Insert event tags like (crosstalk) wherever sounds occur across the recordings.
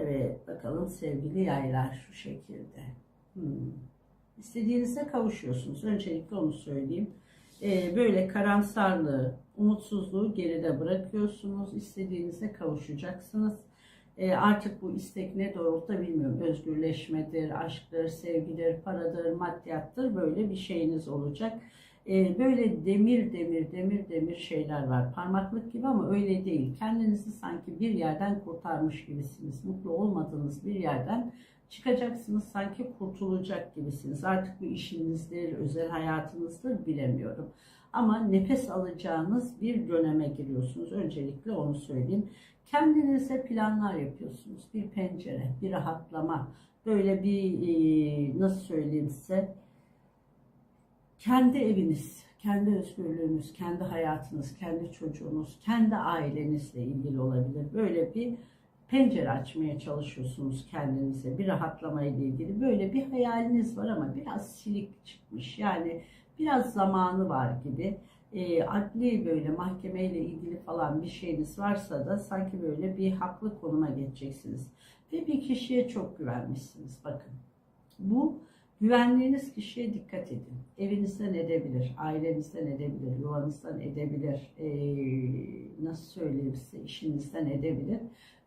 Evet bakalım sevgili yaylar şu şekilde. Hmm. İstediğinize kavuşuyorsunuz. Öncelikle onu söyleyeyim. Ee, böyle karamsarlığı, umutsuzluğu geride bırakıyorsunuz. İstediğinize kavuşacaksınız. Ee, artık bu istek ne doğrultuda bilmiyorum. Özgürleşmedir, aşktır, sevgidir, paradır, maddiyattır. Böyle bir şeyiniz olacak. Ee, böyle demir demir demir demir şeyler var. Parmaklık gibi ama öyle değil. Kendinizi sanki bir yerden kurtarmış gibisiniz. Mutlu olmadığınız bir yerden çıkacaksınız. Sanki kurtulacak gibisiniz. Artık bu işinizdir, özel hayatınızdır bilemiyorum. Ama nefes alacağınız bir döneme giriyorsunuz. Öncelikle onu söyleyeyim. Kendinize planlar yapıyorsunuz. Bir pencere, bir rahatlama, böyle bir e, nasıl söyleyeyim size kendi eviniz, kendi özgürlüğünüz, kendi hayatınız, kendi çocuğunuz, kendi ailenizle ilgili olabilir. Böyle bir pencere açmaya çalışıyorsunuz kendinize. Bir rahatlama ile ilgili böyle bir hayaliniz var ama biraz silik çıkmış. Yani biraz zamanı var gibi. E, adli böyle mahkemeyle ilgili falan bir şeyiniz varsa da sanki böyle bir haklı konuma geçeceksiniz. Ve bir kişiye çok güvenmişsiniz. Bakın bu Güvendiğiniz kişiye dikkat edin. Evinizden edebilir, ailenizden edebilir, yuvanızdan edebilir, ee, nasıl söyleyeyim size, işinizden edebilir.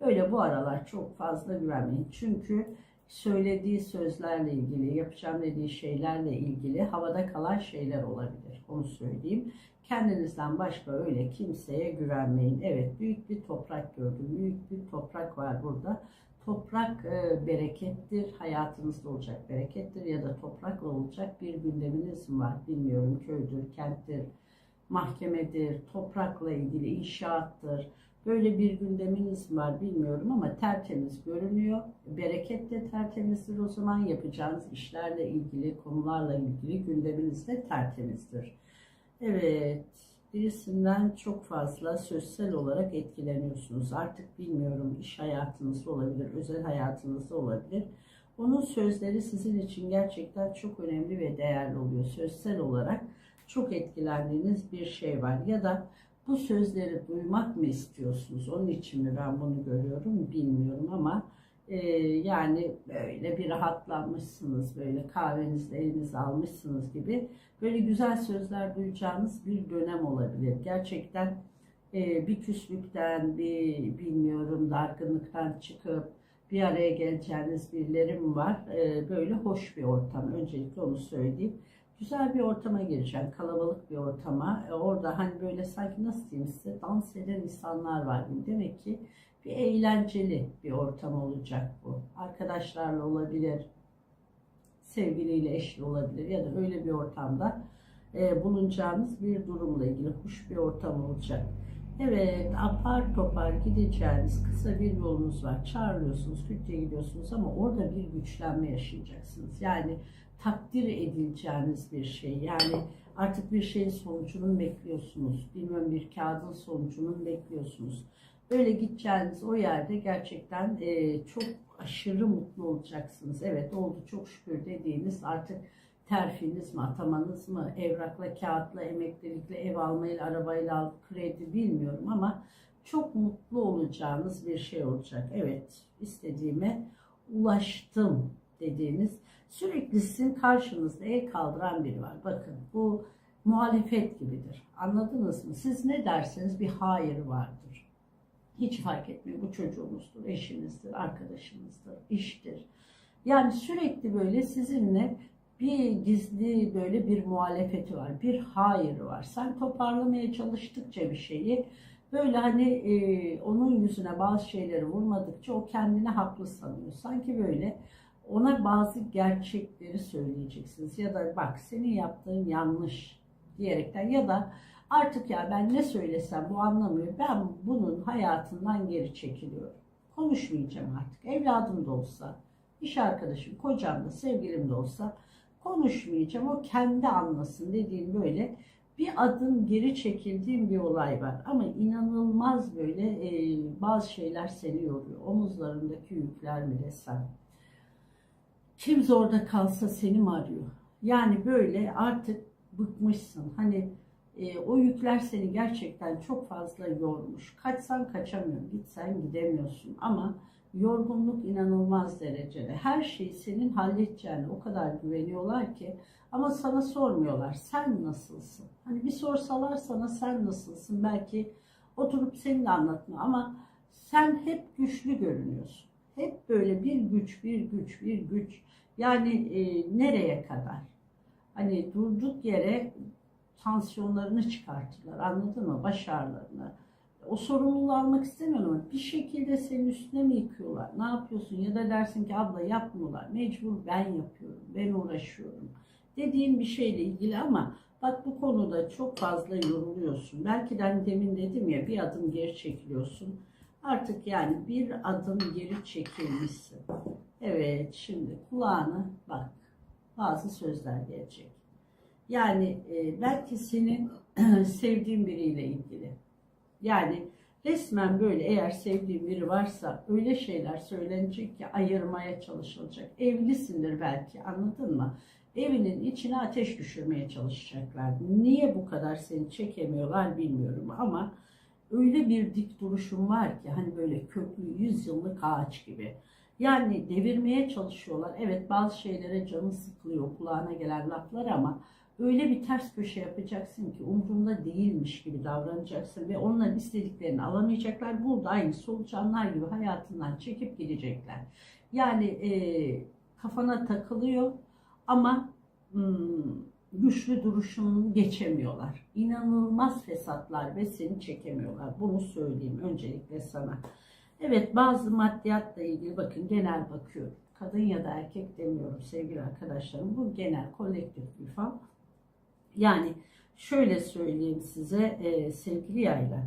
Öyle bu aralar çok fazla güvenmeyin. Çünkü söylediği sözlerle ilgili, yapacağım dediği şeylerle ilgili havada kalan şeyler olabilir. Onu söyleyeyim. Kendinizden başka öyle kimseye güvenmeyin. Evet büyük bir toprak gördüm. Büyük bir toprak var burada. Toprak e, berekettir, hayatınızda olacak berekettir ya da toprakla olacak bir gündeminiz mi var bilmiyorum. Köydür, kenttir, mahkemedir, toprakla ilgili inşaattır. Böyle bir gündeminiz mi var bilmiyorum ama tertemiz görünüyor. Bereket de tertemizdir o zaman yapacağınız işlerle ilgili, konularla ilgili gündeminiz de tertemizdir. Evet, birisinden çok fazla sözsel olarak etkileniyorsunuz. Artık bilmiyorum iş hayatınızda olabilir, özel hayatınızda olabilir. Onun sözleri sizin için gerçekten çok önemli ve değerli oluyor. Sözsel olarak çok etkilendiğiniz bir şey var. Ya da bu sözleri duymak mı istiyorsunuz? Onun için mi ben bunu görüyorum bilmiyorum ama e, yani böyle bir rahatlanmışsınız, böyle kahvenizle elinize almışsınız gibi böyle güzel sözler duyacağınız bir dönem olabilir. Gerçekten e, bir küslükten, bir bilmiyorum dargınlıktan çıkıp bir araya geleceğiniz birilerim var. E, böyle hoş bir ortam. Öncelikle onu söyleyeyim. Güzel bir ortama gireceğim. Kalabalık bir ortama. E, orada hani böyle sanki nasıl diyeyim size dans eden insanlar var. Demek ki bir eğlenceli bir ortam olacak bu. Arkadaşlarla olabilir, sevgiliyle eşli olabilir ya da öyle bir ortamda e, bulunacağınız bir durumla ilgili hoş bir ortam olacak. Evet, apar topar gideceğiniz kısa bir yolunuz var. Çağırıyorsunuz, kütleye gidiyorsunuz ama orada bir güçlenme yaşayacaksınız. Yani takdir edileceğiniz bir şey. Yani artık bir şeyin sonucunu bekliyorsunuz. Bilmem bir kağıdın sonucunu bekliyorsunuz. Böyle gideceğiniz o yerde gerçekten e, çok aşırı mutlu olacaksınız. Evet oldu çok şükür dediğiniz artık terfiniz mi, atamanız mı, evrakla, kağıtla, emeklilikle, ev almayla, arabayla al, kredi bilmiyorum ama çok mutlu olacağınız bir şey olacak. Evet istediğime ulaştım dediğiniz sürekli sizin karşınızda el kaldıran biri var. Bakın bu muhalefet gibidir. Anladınız mı? Siz ne derseniz bir hayır vardır. Hiç fark etmiyor. Bu çocuğunuzdur, eşinizdir, arkadaşınızdır, iştir. Yani sürekli böyle sizinle bir gizli böyle bir muhalefeti var. Bir hayır var. Sen toparlamaya çalıştıkça bir şeyi böyle hani e, onun yüzüne bazı şeyleri vurmadıkça o kendini haklı sanıyor. Sanki böyle ona bazı gerçekleri söyleyeceksiniz. Ya da bak senin yaptığın yanlış diyerekten ya da artık ya ben ne söylesem bu anlamıyor. Ben bunun hayatından geri çekiliyorum. Konuşmayacağım artık. Evladım da olsa İş arkadaşım, kocam da, sevgilim de olsa konuşmayacağım. O kendi anlasın dediğim böyle bir adım geri çekildiğim bir olay var. Ama inanılmaz böyle e, bazı şeyler seni yoruyor. Omuzlarındaki yükler mi desem. Kim zorda kalsa seni mi arıyor? Yani böyle artık bıkmışsın. Hani e, o yükler seni gerçekten çok fazla yormuş. Kaçsan kaçamıyorsun, gitsen gidemiyorsun. Ama yorgunluk inanılmaz derecede. Her şeyi senin halledeceğine o kadar güveniyorlar ki ama sana sormuyorlar. Sen nasılsın? Hani bir sorsalar sana sen nasılsın? Belki oturup seninle anlatma ama sen hep güçlü görünüyorsun. Hep böyle bir güç, bir güç, bir güç. Yani e, nereye kadar? Hani durduk yere tansiyonlarını çıkartırlar. Anladın mı? Baş ağrılarını. O sorumluluğu almak istemiyorum ama bir şekilde senin üstüne mi yıkıyorlar? Ne yapıyorsun? Ya da dersin ki abla yapmıyorlar. Mecbur ben yapıyorum. Ben uğraşıyorum. Dediğin bir şeyle ilgili ama bak bu konuda çok fazla yoruluyorsun. Belki de hani demin dedim ya bir adım geri çekiliyorsun. Artık yani bir adım geri çekilmişsin. Evet şimdi kulağına bak bazı sözler gelecek. Yani e, belki senin (clears throat) sevdiğin biriyle ilgili. Yani resmen böyle eğer sevdiğin biri varsa öyle şeyler söylenecek ki ayırmaya çalışılacak. Evlisindir belki anladın mı? Evinin içine ateş düşürmeye çalışacaklar. Niye bu kadar seni çekemiyorlar bilmiyorum ama öyle bir dik duruşun var ki hani böyle köklü yüzyıllık ağaç gibi. Yani devirmeye çalışıyorlar. Evet bazı şeylere canı sıkılıyor kulağına gelen laflar ama öyle bir ters köşe yapacaksın ki umrunda değilmiş gibi davranacaksın ve onların istediklerini alamayacaklar. Burada aynı solucanlar gibi hayatından çekip gidecekler. Yani e, kafana takılıyor ama hmm, güçlü duruşunu geçemiyorlar. İnanılmaz fesatlar ve seni çekemiyorlar. Bunu söyleyeyim öncelikle sana. Evet bazı maddiyatla ilgili bakın genel bakıyorum. Kadın ya da erkek demiyorum sevgili arkadaşlarım. Bu genel kolektif bir fal. Yani şöyle söyleyeyim size e, sevgili yaylar.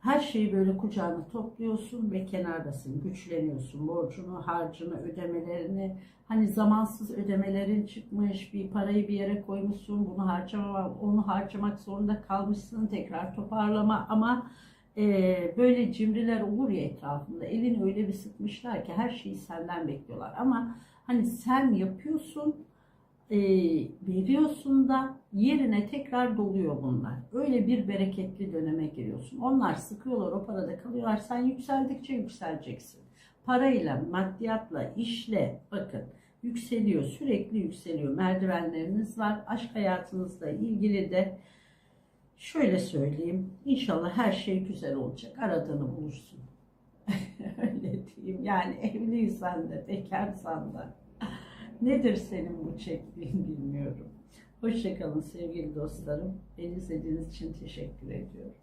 Her şeyi böyle kucağına topluyorsun ve kenardasın. Güçleniyorsun. Borcunu, harcını, ödemelerini. Hani zamansız ödemelerin çıkmış. Bir parayı bir yere koymuşsun. Bunu harcama, onu harcamak zorunda kalmışsın. Tekrar toparlama ama e, böyle cimriler olur ya etrafında. Elini öyle bir sıkmışlar ki her şeyi senden bekliyorlar. Ama hani sen yapıyorsun e, veriyorsun da yerine tekrar doluyor bunlar. Öyle bir bereketli döneme giriyorsun. Onlar sıkıyorlar o parada kalıyorlar. Sen yükseldikçe yükseleceksin. Parayla, maddiyatla, işle bakın yükseliyor. Sürekli yükseliyor. Merdivenleriniz var. Aşk hayatınızla ilgili de şöyle söyleyeyim. İnşallah her şey güzel olacak. Aradığını bulursun. (laughs) Öyle diyeyim. Yani evliysen de, bekarsan da. Nedir senin bu çektiğin bilmiyorum. Hoşçakalın sevgili dostlarım. Beni izlediğiniz için teşekkür ediyorum.